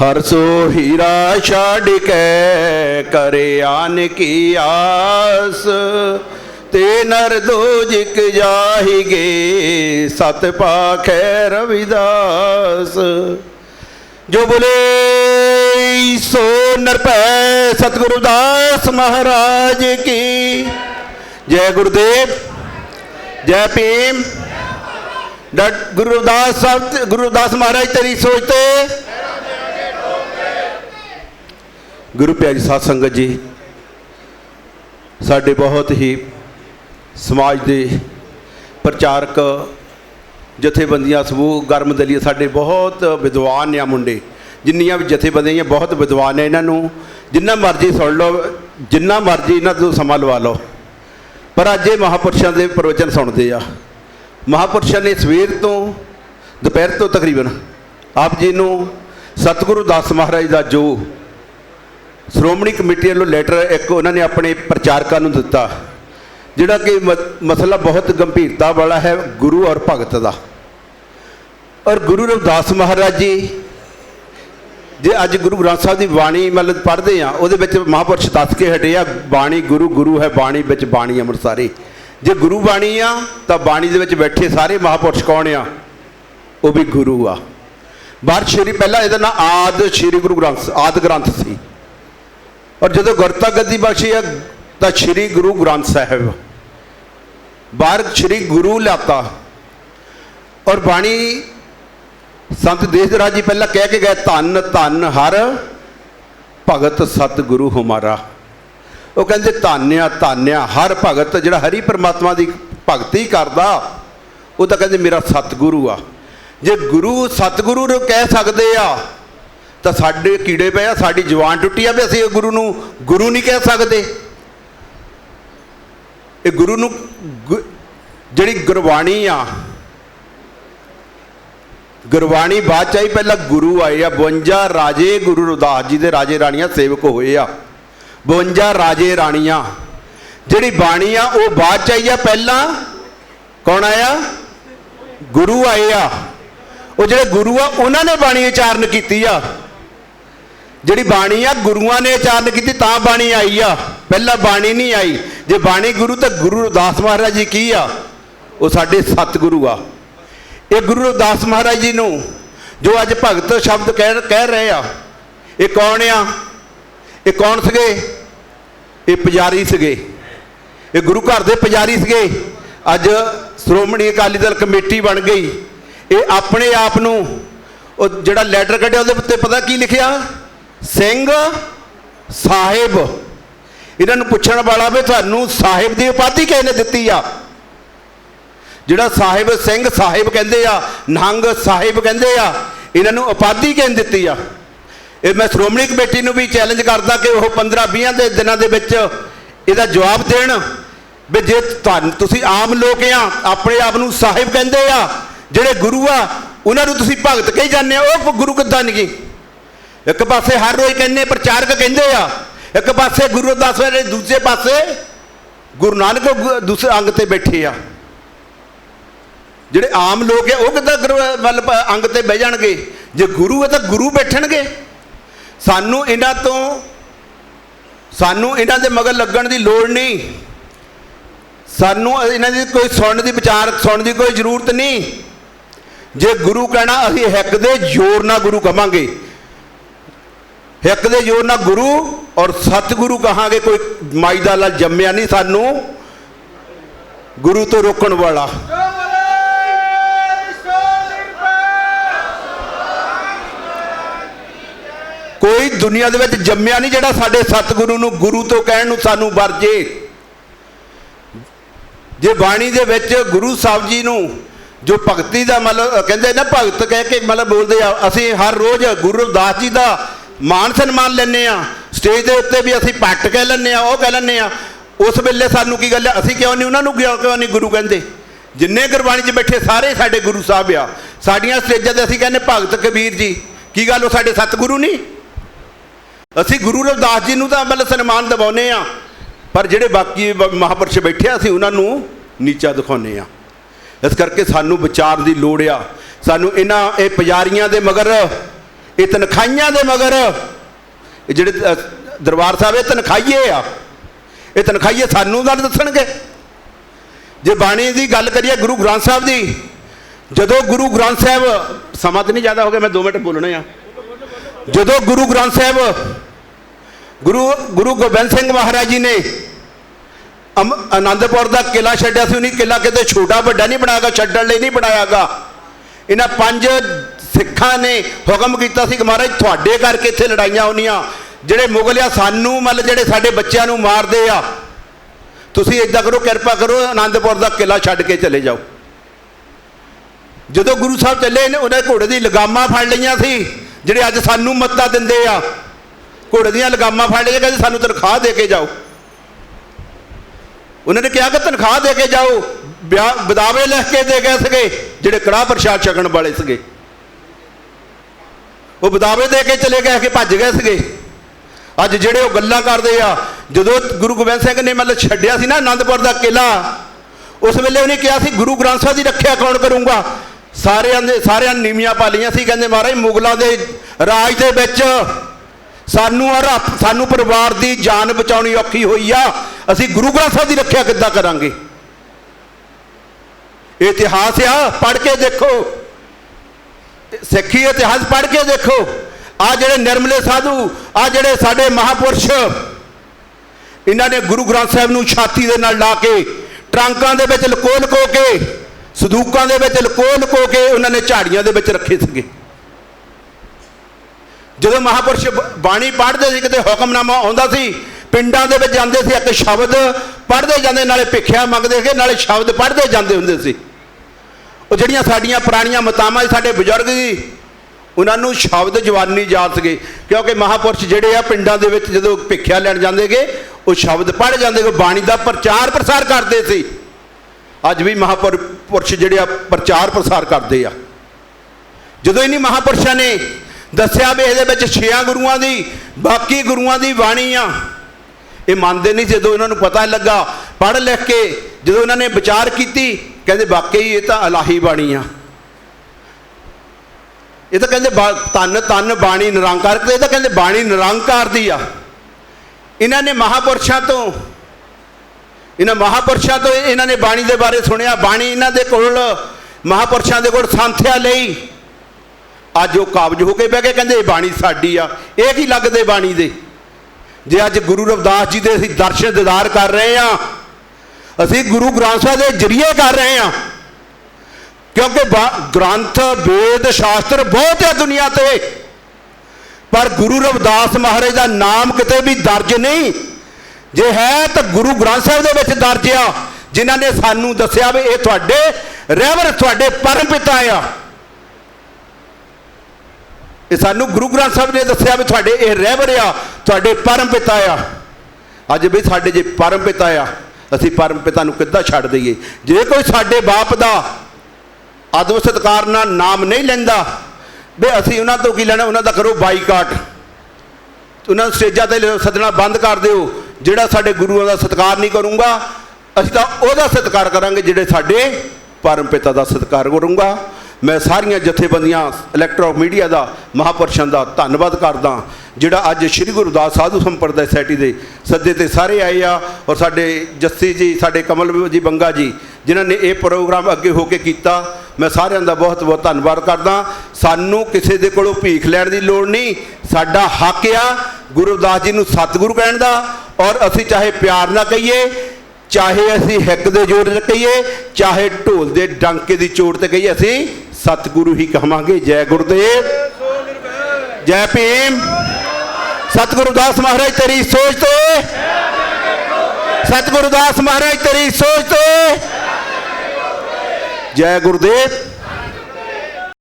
ਹਰ ਸੋ ਹੀਰਾ ਛਾੜ ਕੇ ਕਰੇ ਆਨ ਕੀ ਆਸ। ਤੇ ਨਰ ਦੋਜਿਕ ਜਾਹੀਗੇ, ਸਤ ਪਾਖੈ ਰਵਿਦਾਸ। ਜੋ ਬੋਲੇ, ਸੋ ਨਰਪੈ ਸਤਿਗੁਰੂ ਦਾਸ ਮਹਾਰਾਜ ਕੀ। ਜੈ ਗੁਰਦੇਵ, ਜੈ ਭੀਮ। ਡਾਟ ਗੁਰਦਾਸ ਸਾਹਿਬ, ਗੁਰੂ ਮਹਾਰਾਜ ਤੇਰੀ ਸੋਚ ਤੇ ਗੁਰੂ ਪਿਆਰੀ ਸਾਧ ਸੰਗਤ ਜੀ, ਸਾਡੇ ਬਹੁਤ ਹੀ ਸਮਾਜ ਦੇ ਪ੍ਰਚਾਰਕ ਜਥੇਬੰਦੀਆਂ, ਸਮੂਹ ਗਰਮ ਦਲੀਏ ਸਾਡੇ ਬਹੁਤ ਵਿਦਵਾਨ ਨੇ ਆ ਮੁੰਡੇ। ਜਿੰਨੀਆਂ ਵੀ ਜਥੇਬੰਦੀਆਂ ਬਹੁਤ ਵਿਦਵਾਨ ਨੇ ਇਹਨਾਂ ਨੂੰ। ਜਿੰਨਾ ਮਰਜ਼ੀ ਸੁਣ ਲਓ, ਜਿੰਨਾ ਮਰਜ਼ੀ ਇਹਨਾਂ ਤੋਂ ਸਮਾਂ ਲਵਾ ਲਓ। ਪਰ ਅੱਜ ਇਹ ਮਹਾਪੁਰਸ਼ਾਂ ਦੇ ਪ੍ਰਵਚਨ ਸੁਣਦੇ ਆ। ਮਹਾਪੁਰਸ਼ਾਂ ਨੇ ਸਵੇਰ ਤੋਂ ਦੁਪਹਿਰ ਤੋਂ ਤਕਰੀਬਨ ਆਪ ਜੀ ਨੂੰ ਸਤਿਗੁਰੂ ਦਾਸ ਮਹਾਰਾਜ ਦਾ ਜੋ ਸ਼੍ਰੋਮਣੀ ਕਮੇਟੀ ਵੱਲੋਂ ਲੈਟਰ ਇੱਕ ਉਹਨਾਂ ਨੇ ਆਪਣੇ ਪ੍ਰਚਾਰਕਾਂ ਨੂੰ ਦਿੱਤਾ, ਜਿਹੜਾ ਕਿ ਮ- ਮਸਲਾ ਬਹੁਤ ਗੰਭੀਰਤਾ ਵਾਲਾ ਹੈ ਗੁਰੂ ਔਰ ਭਗਤ ਦਾ। ਔਰ ਗੁਰੂ ਰਵਿਦਾਸ ਮਹਾਰਾਜ ਜੀ, ਜੇ ਅੱਜ ਗੁਰੂ ਗ੍ਰੰਥ ਸਾਹਿਬ ਦੀ ਬਾਣੀ ਮਤਲਬ ਪੜ੍ਹਦੇ ਆ ਉਹਦੇ ਵਿੱਚ ਮਹਾਂਪੁਰਸ਼ ਦੱਸ ਕੇ ਹਟੇ ਆ, ਬਾਣੀ ਗੁਰੂ ਗੁਰੂ ਹੈ ਬਾਣੀ ਵਿੱਚ ਬਾਣੀ ਅੰਮ੍ਰਿਤਸਾਰੀ। ਜੇ ਗੁਰੂ ਬਾਣੀ ਆ, ਤਾਂ ਬਾਣੀ ਦੇ ਵਿੱਚ ਬੈਠੇ ਸਾਰੇ ਮਹਾਂਪੁਰਸ਼ ਕੌਣ ਆ? ਉਹ ਵੀ ਗੁਰੂ ਆ। ਬਾਰ ਸ਼੍ਰੀ ਪਹਿਲਾਂ ਇਹਦਾ ਨਾਂ ਆਦ ਸ਼੍ਰੀ ਗੁਰੂ ਗ੍ਰੰਥ, ਆਦ ਗ੍ਰੰਥ ਸੀ। ਔਰ ਜਦੋਂ ਗੁਰਤਾ ਗੱਦੀ ਬਖਸ਼ੀ ਆ ਤਾਂ ਸ਼੍ਰੀ ਗੁਰੂ ਗ੍ਰੰਥ ਸਾਹਿਬ। ਬਾਹਰ ਸ਼੍ਰੀ ਗੁਰੂ ਲਾਤਾ ਔਰ ਬਾਣੀ ਸੰਤ ਦੇਸਰਾਜ ਜੀ ਪਹਿਲਾਂ ਕਹਿ ਕੇ ਗਏ, ਧੰਨ ਧੰਨ ਹਰ ਭਗਤ ਸਤਿਗੁਰੂ ਹਮਾਰਾ। ਉਹ ਕਹਿੰਦੇ, ਧੰਨਿਆ ਧੰਨਿਆ ਹਰ ਭਗਤ ਜਿਹੜਾ ਹਰੀ ਪਰਮਾਤਮਾ ਦੀ ਭਗਤੀ ਕਰਦਾ, ਉਹ ਤਾਂ ਕਹਿੰਦੇ ਮੇਰਾ ਸਤਿਗੁਰੂ ਆ। ਜੇ ਗੁਰੂ ਸਤਿਗੁਰੂ ਨੂੰ ਕਹਿ ਸਕਦੇ ਆ ਤਾਂ ਸਾਡੇ ਕੀੜੇ ਪਏ ਆ, ਸਾਡੀ ਜਵਾਨ ਟੁੱਟੀ ਆ ਵੀ ਅਸੀਂ ਇਹ ਗੁਰੂ ਨੂੰ, ਗੁਰੂ ਨਹੀਂ ਕਹਿ ਸਕਦੇ। ਇਹ ਗੁਰੂ ਨੂੰ ਜਿਹੜੀ ਗੁਰਬਾਣੀ ਆ, ਗੁਰਬਾਣੀ ਬਾਅਦ ਚ ਆਈ, ਪਹਿਲਾਂ ਗੁਰੂ ਆਏ ਆ 52 ਰਾਜੇ ਗੁਰੂ ਰਵਿਦਾਸ ਜੀ ਦੇ ਰਾਜੇ ਰਾਣੀਆਂ ਸੇਵਕ ਹੋਏ ਆ। 52 ਰਾਜੇ ਰਾਣੀਆਂ, ਜਿਹੜੀ ਬਾਣੀ ਆ, ਉਹ ਬਾਅਦ ਚ ਆਈ ਆ, ਪਹਿਲਾਂ ਕੌਣ ਆਇਆ? ਗੁਰੂ ਆਏ ਆ। ਉਹ ਜਿਹੜੇ ਗੁਰੂ ਆ, ਉਹਨਾਂ ਨੇ ਬਾਣੀ ਉਚਾਰਨ ਕੀਤੀ ਆ। ਜਿਹੜੀ ਬਾਣੀ ਆ, ਗੁਰੂਆਂ ਨੇ ਉਚਾਰਨ ਕੀਤੀ, ਤਾਂ ਬਾਣੀ ਆਈ ਆ। ਪਹਿਲਾਂ ਬਾਣੀ ਨਹੀਂ ਆਈ। ਜੇ ਬਾਣੀ ਗੁਰੂ, ਤਾਂ ਗੁਰੂ ਰਵਿਦਾਸ ਮਹਾਰਾਜ ਜੀ ਕੀ ਆ? ਉਹ ਸਾਡੇ ਸਤਿਗੁਰੂ ਆ। ਇਹ ਗੁਰੂ ਰਵਿਦਾਸ ਮਹਾਰਾਜ ਜੀ ਨੂੰ, ਜੋ ਅੱਜ ਭਗਤ ਸ਼ਬਦ ਕਹਿ ਕਹਿ ਰਹੇ ਆ, ਇਹ ਕੌਣ ਆ? ਇਹ ਕੌਣ ਸੀਗੇ? ਇਹ ਪੁਜਾਰੀ ਸੀਗੇ। ਇਹ ਗੁਰੂ ਘਰ ਦੇ ਪੁਜਾਰੀ ਸੀਗੇ। ਅੱਜ ਸ਼੍ਰੋਮਣੀ ਅਕਾਲੀ ਦਲ ਕਮੇਟੀ ਬਣ ਗਈ। ਇਹ ਆਪਣੇ ਆਪ ਨੂੰ, ਉਹ ਜਿਹੜਾ ਲੈਟਰ ਕੱਢਿਆ, ਉਹਦੇ ਉੱਤੇ ਪਤਾ ਕੀ ਲਿਖਿਆ? ਸਿੰਘ ਸਾਹਿਬ। ਇਹਨਾਂ ਨੂੰ ਪੁੱਛਣ ਵਾਲਾ ਵੀ ਤੁਹਾਨੂੰ ਸਾਹਿਬ ਦੀ ਉਪਾਧੀ ਕਿਸ ਨੇ ਦਿੱਤੀ ਆ? ਜਿਹੜਾ ਸਾਹਿਬ ਸਿੰਘ ਸਾਹਿਬ ਕਹਿੰਦੇ ਆ ਨਹੰਗ ਸਾਹਿਬ ਕਹਿੰਦੇ ਆ, ਇਹਨਾਂ ਨੂੰ ਉਪਾਧੀ ਕਿਹਨ ਦਿੱਤੀ ਆ? ਇਹ ਮੈਂ ਸ਼੍ਰੋਮਣੀ ਕਮੇਟੀ ਨੂੰ ਵੀ ਚੈਲੰਜ ਕਰਦਾ ਕਿ ਉਹ 15 20 ਦੇ ਦਿਨਾਂ ਦੇ ਵਿੱਚ ਇਹਦਾ ਜਵਾਬ ਦੇਣ ਵੀ ਜੇ ਤੁਹਾਨੂੰ ਤੁਸੀਂ ਆਮ ਲੋਕ ਆ, ਆਪਣੇ ਆਪ ਨੂੰ ਸਾਹਿਬ ਕਹਿੰਦੇ ਆ, ਜਿਹੜੇ ਗੁਰੂ ਆ, ਉਹਨਾਂ ਨੂੰ ਤੁਸੀਂ ਭਗਤ ਕਹੀ ਜਾਂਦੇ ਆ, ਉਹ ਗੁਰੂ ਕਿੱਦਾਂ ਨਹੀਂ ਇੱਕ ਪਾਸੇ ਹਰ ਰੋਜ਼ ਕਹਿੰਦੇ ਪ੍ਰਚਾਰਕ ਕਹਿੰਦੇ ਆ, ਇੱਕ ਪਾਸੇ ਗੁਰੂ ਰਵਿਦਾਸ ਵਾਲੇ ਦੂਜੇ ਪਾਸੇ ਗੁਰੂ ਨਾਨਕ ਦੂਸਰੇ ਅੰਗ ਤੇ ਬੈਠੇ ਆ। ਜਿਹੜੇ ਆਮ ਲੋਕ ਆ, ਉਹ ਕਿੱਦਾਂ ਗੁਰੂ ਮਤਲਬ ਅੰਗ ਤੇ ਬਹਿ ਜਾਣਗੇ? ਜੇ ਗੁਰੂ ਹੈ ਤਾਂ ਗੁਰੂ ਬੈਠਣਗੇ। ਸਾਨੂੰ ਇਹਨਾਂ ਤੋਂ, ਸਾਨੂੰ ਇਹਨਾਂ ਦੇ ਮਗਰ ਲੱਗਣ ਦੀ ਲੋੜ ਨਹੀਂ। ਸਾਨੂੰ ਇਹਨਾਂ ਦੀ ਕੋਈ ਸੁਣਨ ਦੀ ਵਿਚਾਰ, ਸੁਣਨ ਦੀ ਕੋਈ ਜ਼ਰੂਰਤ ਨਹੀਂ। ਜੇ ਗੁਰੂ ਕਹਿਣਾ, ਅਸੀਂ ਹਿੱਕ ਦੇ ਜ਼ੋਰ ਨਾਲ ਗੁਰੂ ਕਹਾਂਗੇ ਹਿੱਕ ਦੇ ਜ਼ੋਰ ਨਾਲ ਗੁਰੂ ਔਰ ਸਤਿਗੁਰੂ ਕਹਾਂਗੇ, ਕੋਈ ਮਾਈ ਦਾ ਲਾਲ ਜੰਮਿਆ ਨਹੀਂ ਸਾਨੂੰ, ਗੁਰੂ ਤੋਂ ਰੋਕਣ ਵਾਲਾ। ਕੋਈ ਦੁਨੀਆ ਦੇ ਵਿੱਚ ਜੰਮਿਆ ਨਹੀਂ ਜਿਹੜਾ ਸਾਡੇ ਸਤਿਗੁਰੂ ਨੂੰ ਗੁਰੂ ਤੋਂ ਕਹਿਣ ਨੂੰ ਸਾਨੂੰ ਵਰਜੇ। ਜੇ ਬਾਣੀ ਦੇ ਵਿੱਚ ਗੁਰੂ ਸਾਹਿਬ ਜੀ ਨੂੰ, ਜੋ ਭਗਤੀ ਦਾ ਮਤਲਬ, ਕਹਿੰਦੇ ਨਾ ਭਗਤ ਕਹਿ ਕੇ ਮਤਲਬ ਬੋਲਦੇ ਆ, ਅਸੀਂ ਹਰ ਰੋਜ਼ ਗੁਰੂ ਰਵਿਦਾਸ ਜੀ ਦਾ ਮਾਨ ਸਨਮਾਨ ਲੈਂਦੇ ਆ ਸਟੇਜ ਦੇ ਉੱਤੇ ਵੀ ਅਸੀਂ ਪੱਟ ਕਹਿ ਲੈਂਦੇ ਆ ਉਹ ਕਹਿ ਲੈਂਦੇ ਆ ਉਸ ਵੇਲੇ ਸਾਨੂੰ ਕੀ ਗੱਲ ਆ? ਅਸੀਂ ਕਿਉਂ ਨਹੀਂ, ਉਹਨਾਂ ਨੂੰ ਕਿਉਂ ਕਿਉਂ ਨਹੀਂ ਗੁਰੂ ਕਹਿੰਦੇ? ਜਿੰਨੇ ਗੁਰਬਾਣੀ 'ਚ ਬੈਠੇ ਸਾਰੇ ਸਾਡੇ ਗੁਰੂ ਸਾਹਿਬ ਆ। ਸਾਡੀਆਂ ਸਟੇਜਾਂ ਤੇ ਅਸੀਂ ਕਹਿੰਦੇ ਭਗਤ ਕਬੀਰ ਜੀ, ਕੀ ਗੱਲ ਉਹ ਸਾਡੇ ਸਤਿਗੁਰੂ ਨਹੀਂ? ਅਸੀਂ ਗੁਰੂ ਰਵਿਦਾਸ ਜੀ ਨੂੰ ਤਾਂ ਮਤਲਬ ਸਨਮਾਨ ਦਿਵਾਉਂਦੇ ਆ ਪਰ ਜਿਹੜੇ ਬਾਕੀ ਬ- ਮਹਾਂਪੁਰਸ਼ ਬੈਠੇ ਆ, ਅਸੀਂ ਉਹਨਾਂ ਨੂੰ ਨੀਚਾ ਦਿਖਾਉਂਦੇ ਆ ਇਸ ਕਰਕੇ ਸਾਨੂੰ ਵਿਚਾਰ ਦੀ ਲੋੜ ਆ। ਸਾਨੂੰ ਇਹਨਾਂ, ਇਹ ਪੁਜਾਰੀਆਂ ਦੇ ਮਗਰ ਇਹ ਤਨਖਾਈਆਂ ਦੇ ਮਗਰ ਇਹ ਜਿਹੜੇ ਦਰਬਾਰ ਸਾਹਿਬ, ਇਹ ਤਨਖਾਈਏ ਆ। ਇਹ ਤਨਖਾਈਏ ਸਾਨੂੰ ਗੱਲ ਦੱਸਣਗੇ। ਜੇ ਬਾਣੀ ਦੀ ਗੱਲ ਕਰੀਏ ਗੁਰੂ ਗ੍ਰੰਥ ਸਾਹਿਬ ਦੀ, ਜਦੋਂ ਗੁਰੂ ਗ੍ਰੰਥ ਸਾਹਿਬ, ਸਮਾਂ ਤਾਂ ਨਹੀਂ ਜ਼ਿਆਦਾ ਹੋ ਗਿਆ, ਮੈਂ 2 ਮਿੰਟ ਬੋਲਣੇ ਆ। ਜਦੋਂ ਗੁਰੂ ਗ੍ਰੰਥ ਸਾਹਿਬ, ਗੁਰੂ ਗੁਰੂ ਗੋਬਿੰਦ ਸਿੰਘ ਮਹਾਰਾਜ ਜੀ ਨੇ ਅਮ- ਆਨੰਦਪੁਰ ਦਾ ਕਿਲਾ ਛੱਡਿਆ ਸੀ, ਉਹਨੇ ਕਿਲਾ ਕਿਤੇ ਛੋਟਾ ਵੱਡਾ ਨਹੀਂ ਬਣਾਇਆਗਾ ਛੱਡਣ ਲਈ ਨਹੀਂ ਬਣਾਇਆਗਾ ਇਹਨਾਂ ਪੰਜ ਸਿੱਖਾਂ ਨੇ ਹੁਕਮ ਕੀਤਾ ਸੀ ਕਿ ਮਹਾਰਾਜ ਤੁਹਾਡੇ ਕਰਕੇ ਇੱਥੇ ਲੜਾਈਆਂ ਹੋਣੀਆਂ ਜਿਹੜੇ ਮੁਗਲ ਆ, ਸਾਨੂੰ ਮਤਲਬ ਜਿਹੜੇ ਸਾਡੇ ਬੱਚਿਆਂ ਨੂੰ ਮਾਰਦੇ ਆ। ਤੁਸੀਂ ਇਦਾਂ ਕਰੋ, ਕਿਰਪਾ ਕਰੋ ਆਨੰਦਪੁਰ ਦਾ ਕਿਲਾ ਛੱਡ ਕੇ ਚਲੇ ਜਾਓ। ਜਦੋਂ ਗੁਰੂ ਸਾਹਿਬ ਚੱਲੇ ਨੇ, ਉਹਨੇ ਘੋੜੇ ਦੀ ਲਗਾਮਾਂ ਫੜ ਲਈਆਂ ਸੀ, ਜਿਹੜੇ ਅੱਜ ਸਾਨੂੰ ਮੱਤਾ ਦਿੰਦੇ ਆ। ਘੋੜੇ ਦੀਆਂ ਲਗਾਮਾਂ ਫੜ ਲਈਆਂ, ਕਹਿੰਦੇ ਸਾਨੂੰ ਤਨਖਾਹ ਦੇ ਕੇ ਜਾਓ। ਉਹਨਾਂ ਨੇ ਕਿਹਾ ਕਿ ਤਨਖਾਹ ਦੇ ਕੇ ਜਾਓ। ਵਿਆਹ ਬਦਾਵੇ ਲਿਖ ਕੇ ਦੇ ਗਏ ਸੀਗੇ, ਜਿਹੜੇ ਕੜਾਹ ਪ੍ਰਸ਼ਾਦ ਛਕਣ ਵਾਲੇ ਸੀਗੇ। ਉਹ ਬਦਾਵੇ ਦੇ ਕੇ ਚਲੇ ਗਏ ਕਿ ਭੱਜ ਗਏ ਸੀਗੇ। ਅੱਜ ਜਿਹੜੇ ਉਹ ਗੱਲਾਂ ਕਰਦੇ ਆ, ਜਦੋਂ ਗੁਰੂ ਗੋਬਿੰਦ ਸਿੰਘ ਨੇ ਮਤਲਬ ਛੱਡਿਆ ਸੀ ਨਾ ਆਨੰਦਪੁਰ ਦਾ ਕਿਲਾ, ਉਸ ਵੇਲੇ ਉਹਨੇ ਕਿਹਾ ਸੀ, ਗੁਰੂ ਗ੍ਰੰਥ ਸਾਹਿਬ ਦੀ ਰੱਖਿਆ ਕੌਣ ਕਰੂੰਗਾ? ਸਾਰਿਆਂ ਦੇ ਸਾਰਿਆਂ ਨੇ ਨੀਵੀਆਂ ਪਾ ਲਈਆਂ ਸੀ, ਕਹਿੰਦੇ ਮਹਾਰਾਜ, ਮੁਗਲਾਂ ਦੇ ਰਾਜ ਦੇ ਵਿੱਚ ਸਾਨੂੰ ਔਰ ਸਾਨੂੰ ਪਰਿਵਾਰ ਦੀ ਜਾਨ ਬਚਾਉਣੀ ਔਖੀ ਹੋਈ ਆ। ਅਸੀਂ ਗੁਰੂ ਗ੍ਰੰਥ ਸਾਹਿਬ ਦੀ ਰੱਖਿਆ ਕਿੱਦਾਂ ਕਰਾਂਗੇ? ਇਹ ਇਤਿਹਾਸ ਆ, ਪੜ੍ਹ ਕੇ ਦੇਖੋ। ਸਿੱਖੀ ਇਤਿਹਾਸ ਪੜ੍ਹ ਕੇ ਦੇਖੋ। ਆ ਜਿਹੜੇ ਨਿਰਮਲੇ ਸਾਧੂ, ਆ ਜਿਹੜੇ ਸਾਡੇ ਮਹਾਪੁਰਸ਼, ਇਹਨਾਂ ਨੇ ਗੁਰੂ ਗ੍ਰੰਥ ਸਾਹਿਬ ਨੂੰ ਛਾਤੀ ਦੇ ਨਾਲ ਲਾ ਕੇ, ਟਰੰਕਾਂ ਦੇ ਵਿੱਚ ਲਕੋ ਲਕੋ ਕੇ, ਸੰਦੂਕਾਂ ਦੇ ਵਿੱਚ ਲਕੋ ਲਕੋ ਕੇ ਉਹਨਾਂ ਨੇ ਝਾੜੀਆਂ ਦੇ ਵਿੱਚ ਰੱਖੇ ਸੀਗੇ। ਜਦੋਂ ਮਹਾਪੁਰਸ਼ ਬਾਣੀ ਪੜ੍ਹਦੇ ਸੀ, ਕਿਤੇ ਹੁਕਮਨਾਮਾ ਆਉਂਦਾ ਸੀ, ਪਿੰਡਾਂ ਦੇ ਵਿੱਚ ਜਾਂਦੇ ਸੀ, ਇੱਕ ਸ਼ਬਦ ਪੜ੍ਹਦੇ ਜਾਂਦੇ, ਨਾਲੇ ਭਿੱਖਿਆ ਮੰਗਦੇ ਸੀ, ਨਾਲੇ ਸ਼ਬਦ ਪੜ੍ਹਦੇ ਜਾਂਦੇ ਹੁੰਦੇ ਸੀ। ਉਹ ਜਿਹੜੀਆਂ ਸਾਡੀਆਂ ਪੁਰਾਣੀਆਂ ਮਤਾਵਾਂ ਸੀ, ਸਾਡੇ ਬਜ਼ੁਰਗ ਜੀ ਉਹਨਾਂ ਨੂੰ ਸ਼ਬਦ ਜਵਾਨੀ ਯਾਦ ਸੀਗੇ। ਕਿਉਂਕਿ ਮਹਾਪੁਰਸ਼ ਜਿਹੜੇ ਆ ਪਿੰਡਾਂ ਦੇ ਵਿੱਚ ਜਦੋਂ ਭਿੱਖਿਆ ਲੈਣ ਜਾਂਦੇਗੇ ਉਹ ਸ਼ਬਦ ਪੜ੍ਹ ਜਾਂਦੇ ਉਹ ਬਾਣੀ ਦਾ ਪ੍ਰਚਾਰ ਪ੍ਰਸਾਰ ਕਰਦੇ ਸੀ। ਅੱਜ ਵੀ ਮਹਾਪੁਰਸ਼ ਜਿਹੜੇ ਆ ਪ੍ਰਚਾਰ ਪ੍ਰਸਾਰ ਕਰਦੇ ਆ। ਜਦੋਂ ਇਨੀ ਮਹਾਪੁਰਸ਼ਾਂ ਨੇ ਦੱਸਿਆ ਵੀ ਇਹਦੇ ਵਿੱਚ ਛੇਆਂ ਗੁਰੂਆਂ ਦੀ ਬਾਕੀ ਗੁਰੂਆਂ ਦੀ ਬਾਣੀ ਆ ਇਹ ਮੰਨਦੇ ਨਹੀਂ ਜਦੋਂ ਇਹਨਾਂ ਨੂੰ ਪਤਾ ਲੱਗਾ। ਪੜ੍ਹ ਲਿਖ ਕੇ ਜਦੋਂ ਇਹਨਾਂ ਨੇ ਵਿਚਾਰ ਕੀਤੀ ਕਹਿੰਦੇ ਵਾਕਈ ਇਹ ਤਾਂ ਅਲਾਹੀ ਬਾਣੀ ਆ। ਇਹ ਤਾਂ ਕਹਿੰਦੇ ਬਾ- ਤਨ ਤਨ ਬਾਣੀ ਨਿਰੰਕਾਰ, ਇਹ ਤਾਂ ਕਹਿੰਦੇ ਬਾਣੀ ਨਿਰੰਕਾਰ ਦੀ ਆ। ਇਹਨਾਂ ਨੇ ਮਹਾਪੁਰਸ਼ਾਂ ਤੋਂ, ਇਹਨਾਂ ਮਹਾਪੁਰਸ਼ਾਂ ਤੋਂ ਇਹਨਾਂ ਨੇ ਬਾਣੀ ਦੇ ਬਾਰੇ ਸੁਣਿਆ। ਬਾਣੀ ਇਹਨਾਂ ਦੇ ਕੋਲ, ਮਹਾਪੁਰਸ਼ਾਂ ਦੇ ਕੋਲ ਸੰਥਿਆ ਲਈ। ਅੱਜ ਉਹ ਕਾਬਜ ਹੋ ਕੇ ਬਹਿ ਕੇ ਕਹਿੰਦੇ ਇਹ ਬਾਣੀ ਸਾਡੀ ਆ। ਇਹ ਕੀ ਲੱਗਦੇ ਬਾਣੀ ਦੇ? ਜੇ ਅੱਜ ਗੁਰੂ ਰਵਿਦਾਸ ਜੀ ਦੇ ਅਸੀਂ ਦਰਸ਼ਨ ਦਿਦਾਰ ਕਰ ਰਹੇ ਆ ਅਸੀਂ ਗੁਰੂ ਗ੍ਰੰਥ ਸਾਹਿਬ ਦੇ ਜਰੀਏ ਕਰ ਰਹੇ ਹਾਂ। ਕਿਉਂਕਿ ਗ੍ਰੰਥ, ਵੇਦ, ਸ਼ਾਸਤਰ ਬਹੁਤ ਹੈ ਦੁਨੀਆ ਤੇ। ਪਰ ਗੁਰੂ ਰਵਿਦਾਸ ਮਹਾਰਾਜ ਦਾ ਨਾਮ ਕਿਤੇ ਵੀ ਦਰਜ ਨਹੀਂ। ਜੇ ਹੈ ਤਾਂ ਗੁਰੂ ਗ੍ਰੰਥ ਸਾਹਿਬ ਦੇ ਵਿੱਚ ਦਰਜ ਆ। ਜਿਨ੍ਹਾਂ ਨੇ ਸਾਨੂੰ ਦੱਸਿਆ ਵੀ ਇਹ ਤੁਹਾਡੇ ਰਹਿਬਰ ਤੁਹਾਡੇ ਪਰਮ ਪਿਤਾ ਆ। ਇਹ ਸਾਨੂੰ ਗੁਰੂ ਗ੍ਰੰਥ ਸਾਹਿਬ ਨੇ ਦੱਸਿਆ ਵੀ ਤੁਹਾਡੇ ਇਹ ਰਹਿਬਰ ਆ, ਤੁਹਾਡੇ ਪਰਮ ਪਿਤਾ ਆ। ਅੱਜ ਵੀ ਸਾਡੇ ਜੇ ਪਰਮ ਪਿਤਾ ਆ। ਅਸੀਂ ਪਰਮ ਪਿਤਾ ਨੂੰ ਕਿੱਦਾਂ ਛੱਡ ਦਈਏ? ਜੇ ਕੋਈ ਸਾਡੇ ਬਾਪ ਦਾ ਆਦਮ ਸਤਕਾਰ ਨਾਲ ਨਾਮ ਨਹੀਂ ਲੈਂਦਾ ਵੀ ਅਸੀਂ ਉਹਨਾਂ ਤੋਂ ਕੀ ਲੈਣਾ? ਉਹਨਾਂ ਦਾ ਕਰੋ ਬਾਈਕਾਟ। ਉਹਨਾਂ ਨੂੰ ਸਟੇਜਾਂ ਤੇ ਸੱਦਣਾ ਬੰਦ ਕਰ ਦਿਓ। ਜਿਹੜਾ ਸਾਡੇ ਗੁਰੂਆਂ ਦਾ ਸਤਿਕਾਰ ਨਹੀਂ ਕਰੂੰਗਾ, ਅਸੀਂ ਤਾਂ ਉਹਦਾ ਸਤਿਕਾਰ ਕਰਾਂਗੇ, ਜਿਹੜੇ ਸਾਡੇ ਪਰਮ ਪਿਤਾ ਦਾ ਸਤਿਕਾਰ ਕਰੂੰਗਾ। ਮੈਂ ਸਾਰੀਆਂ ਜਥੇਬੰਦੀਆਂ ਇਲੈਕਟ੍ਰੋਨਿਕ ਮੀਡੀਆ ਦਾ ਮਹਾਪੁਰਸ਼ਾਂ ਦਾ ਧੰਨਵਾਦ ਕਰਦਾ ਜਿਹੜਾ ਅੱਜ ਸ੍ਰੀ ਗੁਰਦਾਸ ਸਾਧੂ ਸੰਪਰਦਾ ਸੋਸਾਇਟੀ ਦੇ ਸੱਦੇ ਤੇ ਸਾਰੇ ਆਏ ਆ ਔਰ ਸਾਡੇ ਜੱਸੀ ਜੀ, ਸਾਡੇ ਕਮਲ ਜੀ, ਬੰਗਾ ਜੀ, ਜਿਨ੍ਹਾਂ ਨੇ ਇਹ ਪ੍ਰੋਗਰਾਮ ਅੱਗੇ ਹੋ ਕੇ ਕੀਤਾ, ਮੈਂ ਸਾਰਿਆਂ ਦਾ ਬਹੁਤ ਬਹੁਤ ਧੰਨਵਾਦ ਕਰਦਾ ਸਾਨੂੰ ਕਿਸੇ ਦੇ ਕੋਲੋਂ ਭੀਖ ਲੈਣ ਦੀ ਲੋੜ ਨਹੀਂ, ਸਾਡਾ ਹੱਕ ਆ ਗੁਰੂ ਰਵਿਦਾਸ ਜੀ ਨੂੰ ਸਤਿਗੁਰੂ ਕਹਿਣ ਦਾ ਔਰ ਅਸੀਂ ਚਾਹੇ ਪਿਆਰ ਨਾਲ ਕਹੀਏ, ਚਾਹੇ ਅਸੀਂ ਹਿੱਕ ਦੇ ਜੋਰ ਤੇ ਕਹੀਏ, ਚਾਹੇ ਢੋਲ ਦੇ ਡੰਕੇ ਦੀ ਚੋਟ ਤੇ ਕਹੀਏ, ਅਸੀਂ ਸਤਿਗੁਰੂ ਹੀ ਕਹਾਂਗੇ, ਜੈ ਗੁਰਦੇਵ, ਜੈ ਭੀਮ। ਸਤਿਗੁਰੂ ਦਾਸ ਮਹਾਰਾਜ, ਤੇਰੀ ਸੋਚ ਤੇ। ਸਤਿਗੁਰੂ ਦਾਸ ਮਹਾਰਾਜ, ਤੇਰੀ ਸੋਚ ਤੇ। ਜੈ ਗੁਰਦੇਵ।